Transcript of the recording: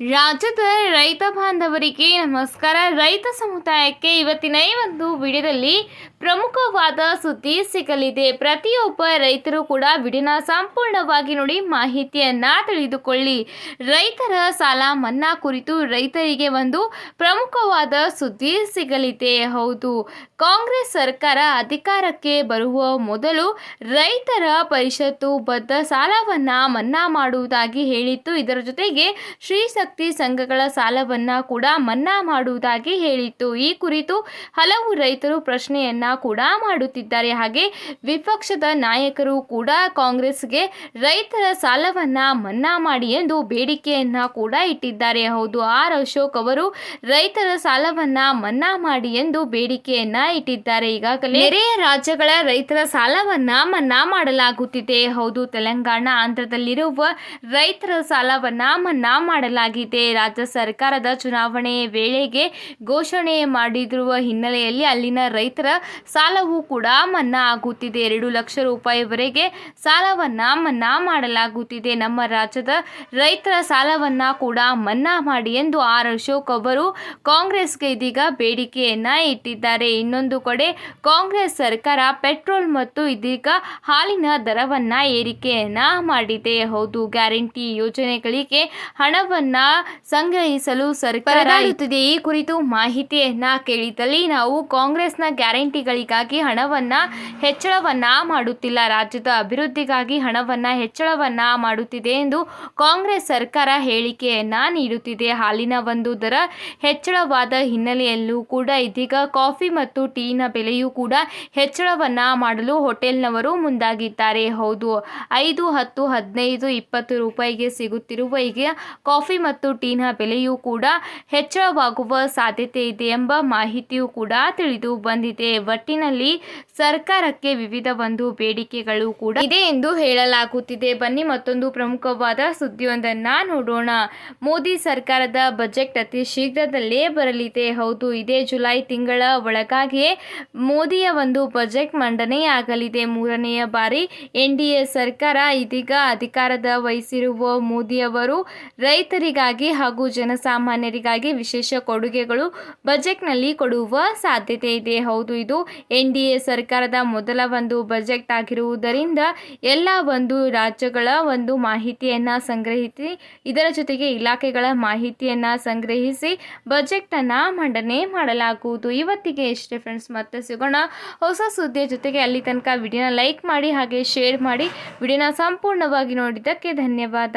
ರಾಜ್ಯದ ರೈತ ಬಾಂಧವರಿಗೆ ನಮಸ್ಕಾರ. ರೈತ ಸಮುದಾಯಕ್ಕೆ ಇವತ್ತಿನ ಈ ಒಂದು ವಿಡಿಯೋದಲ್ಲಿ ಪ್ರಮುಖವಾದ ಸುದ್ದಿ ಸಿಗಲಿದೆ. ಪ್ರತಿಯೊಬ್ಬ ರೈತರು ಕೂಡ ವಿಡಿಯೋನ ಸಂಪೂರ್ಣವಾಗಿ ನೋಡಿ ಮಾಹಿತಿಯನ್ನು ತಿಳಿದುಕೊಳ್ಳಿ. ರೈತರ ಸಾಲ ಮನ್ನಾ ಕುರಿತು ರೈತರಿಗೆ ಒಂದು ಪ್ರಮುಖವಾದ ಸುದ್ದಿ ಸಿಗಲಿದೆ. ಹೌದು, ಕಾಂಗ್ರೆಸ್ ಸರ್ಕಾರ ಅಧಿಕಾರಕ್ಕೆ ಬರುವ ಮೊದಲು ರೈತರ ಪರಿಷತ್ತು ಬದ್ಧ ಸಾಲವನ್ನ ಮನ್ನಾ ಮಾಡುವುದಾಗಿ ಹೇಳಿತ್ತು. ಇದರ ಜೊತೆಗೆ ಶ್ರೀ ಶಕ್ತಿ ಸಂಘಗಳ ಸಾಲವನ್ನ ಕೂಡ ಮನ್ನಾ ಮಾಡುವುದಾಗಿ ಹೇಳಿತ್ತು. ಈ ಕುರಿತು ಹಲವು ರೈತರು ಪ್ರಶ್ನೆಯನ್ನ ಕೂಡ ಮಾಡುತ್ತಿದ್ದಾರೆ. ಹಾಗೆ ವಿಪಕ್ಷದ ನಾಯಕರು ಕೂಡ ಕಾಂಗ್ರೆಸ್ಗೆ ರೈತರ ಸಾಲವನ್ನ ಮನ್ನಾ ಮಾಡಿ ಎಂದು ಬೇಡಿಕೆಯನ್ನ ಕೂಡ ಇಟ್ಟಿದ್ದಾರೆ. ಹೌದು, ಆರ್ ಅಶೋಕ್ ಅವರು ರೈತರ ಸಾಲವನ್ನ ಮನ್ನಾ ಮಾಡಿ ಎಂದು ಬೇಡಿಕೆಯನ್ನ ಇಟ್ಟಿದ್ದಾರೆ. ಈಗಾಗಲೇ ನೆರೆಯ ರಾಜ್ಯಗಳ ರೈತರ ಸಾಲವನ್ನ ಮನ್ನಾ ಮಾಡಲಾಗುತ್ತಿದೆ. ಹೌದು, ತೆಲಂಗಾಣ, ಆಂಧ್ರದಲ್ಲಿರುವ ರೈತರ ಸಾಲವನ್ನ ಮನ್ನಾ ಮಾಡಲಾಗಿದೆ. ರಾಜ್ಯ ಸರ್ಕಾರದ ಚುನಾವಣೆ ವೇಳೆಗೆ ಘೋಷಣೆ ಮಾಡಿರುವ ಹಿನ್ನೆಲೆಯಲ್ಲಿ ಅಲ್ಲಿನ ರೈತರ ಸಾಲವೂ ಕೂಡ ಮನ್ನಾ ಆಗುತ್ತಿದೆ. ಎರಡು ಲಕ್ಷ ರೂಪಾಯಿವರೆಗೆ ಸಾಲವನ್ನು ಮನ್ನಾ ಮಾಡಲಾಗುತ್ತಿದೆ. ನಮ್ಮ ರಾಜ್ಯದ ರೈತರ ಸಾಲವನ್ನು ಕೂಡ ಮನ್ನಾ ಮಾಡಿ ಎಂದು ಆರ್. ಅಶೋಕ್ ಅವರು ಕಾಂಗ್ರೆಸ್ಗೆ ಇದೀಗ ಬೇಡಿಕೆಯನ್ನು ಇಟ್ಟಿದ್ದಾರೆ. ಇನ್ನೊಂದು ಕಡೆ ಕಾಂಗ್ರೆಸ್ ಸರ್ಕಾರ ಪೆಟ್ರೋಲ್ ಮತ್ತು ಇದೀಗ ಹಾಲಿನ ದರವನ್ನು ಏರಿಕೆಯನ್ನು ಮಾಡಿದೆ. ಹೌದು, ಗ್ಯಾರಂಟಿ ಯೋಜನೆಗಳಿಗೆ ಹಣವನ್ನ ಸಂಗ್ರಹಿಸಲು ಸರ್ಕಾರ ಈ ಕುರಿತು ಮಾಹಿತಿಯನ್ನ ಕೇಳಿದಲ್ಲಿ ನಾವು ಕಾಂಗ್ರೆಸ್ನ ಗ್ಯಾರಂಟಿಗಳಿಗಾಗಿ ಹಣವನ್ನ ಹೆಚ್ಚಳವನ್ನ ಮಾಡುತ್ತಿಲ್ಲ. ರಾಜ್ಯದ ಅಭಿವೃದ್ಧಿಗಾಗಿ ಹಣವನ್ನ ಹೆಚ್ಚಳವನ್ನ ಮಾಡುತ್ತಿದೆ ಎಂದು ಕಾಂಗ್ರೆಸ್ ಸರ್ಕಾರ ಹೇಳಿಕೆಯನ್ನ ನೀಡುತ್ತಿದೆ. ಹಾಲಿನ ಒಂದು ದರ ಹೆಚ್ಚಳವಾದ ಹಿನ್ನೆಲೆಯಲ್ಲೂ ಕೂಡ ಇದೀಗ ಕಾಫಿ ಮತ್ತು ಟೀನ ಬೆಲೆಯೂ ಕೂಡ ಹೆಚ್ಚಳವನ್ನ ಮಾಡಲು ಹೋಟೆಲ್ನವರು ಮುಂದಾಗಿದ್ದಾರೆ. ಹೌದು, ಐದು ಹತ್ತು ಹದಿನೈದು ಇಪ್ಪತ್ತು ರೂಪಾಯಿಗೆ ಸಿಗುತ್ತಿರುವ ಈಗ ಕಾಫಿ ಮತ್ತು ಟೀನ ಬೆಲೆಯೂ ಕೂಡ ಹೆಚ್ಚಳವಾಗುವ ಸಾಧ್ಯತೆ ಇದೆ ಎಂಬ ಮಾಹಿತಿಯೂ ಕೂಡ ತಿಳಿದು ಬಂದಿದೆ. ಒಟ್ಟಿನಲ್ಲಿ ಸರ್ಕಾರಕ್ಕೆ ವಿವಿಧ ಒಂದು ಬೇಡಿಕೆಗಳು ಕೂಡ ಇದೆ ಎಂದು ಹೇಳಲಾಗುತ್ತಿದೆ. ಬನ್ನಿ ಮತ್ತೊಂದು ಪ್ರಮುಖವಾದ ಸುದ್ದಿಯೊಂದನ್ನ ನೋಡೋಣ. ಮೋದಿ ಸರ್ಕಾರದ ಬಜೆಟ್ ಅತಿ ಶೀಘ್ರದಲ್ಲೇ ಬರಲಿದೆ. ಹೌದು, ಇದೇ ಜುಲೈ ತಿಂಗಳ ಒಳಗಾಗಿಯೇ ಮೋದಿಯ ಒಂದು ಬಜೆಟ್ ಮಂಡನೆಯಾಗಲಿದೆ. ಮೂರನೆಯ ಬಾರಿ ಎನ್ ಡಿ ಎ ಸರ್ಕಾರ ಇದೀಗ ಅಧಿಕಾರದ ವಹಿಸಿರುವ ಮೋದಿಯವರು ರೈತರಿಗಾಗಿ ಹಾಗೂ ಜನಸಾಮಾನ್ಯರಿಗಾಗಿ ವಿಶೇಷ ಕೊಡುಗೆಗಳು ಬಜೆಟ್ನಲ್ಲಿ ಕೊಡುವ ಸಾಧ್ಯತೆ ಇದೆ. ಹೌದು, ಇದು ಎನ್ ಡಿ ಎ ಸರ್ಕಾರದ ಮೊದಲ ಒಂದು ಬಜೆಟ್ ಆಗಿರುವುದರಿಂದ ಎಲ್ಲ ಒಂದು ರಾಜ್ಯಗಳ ಒಂದು ಮಾಹಿತಿಯನ್ನು ಸಂಗ್ರಹಿಸಿ, ಇದರ ಜೊತೆಗೆ ಇಲಾಖೆಗಳ ಮಾಹಿತಿಯನ್ನು ಸಂಗ್ರಹಿಸಿ ಬಜೆಟನ್ನು ಮಂಡನೆ ಮಾಡಲಾಗುವುದು. ಇವತ್ತಿಗೆ ಇಷ್ಟೇ ಫ್ರೆಂಡ್ಸ್ ಮತ್ತೆ ಸಿಗೋಣ. ಹೊಸ ಸುದ್ದಿಯ ಜೊತೆಗೆ ಅಲ್ಲಿ ತನಕ ವಿಡಿಯೋನ ಲೈಕ್ ಮಾಡಿ, ಹಾಗೆ ಶೇರ್ ಮಾಡಿ, ವಿಡಿಯೋನ ಸಂಪೂರ್ಣವಾಗಿ ನೋಡಿದ್ದಕ್ಕೆ ಧನ್ಯವಾದ.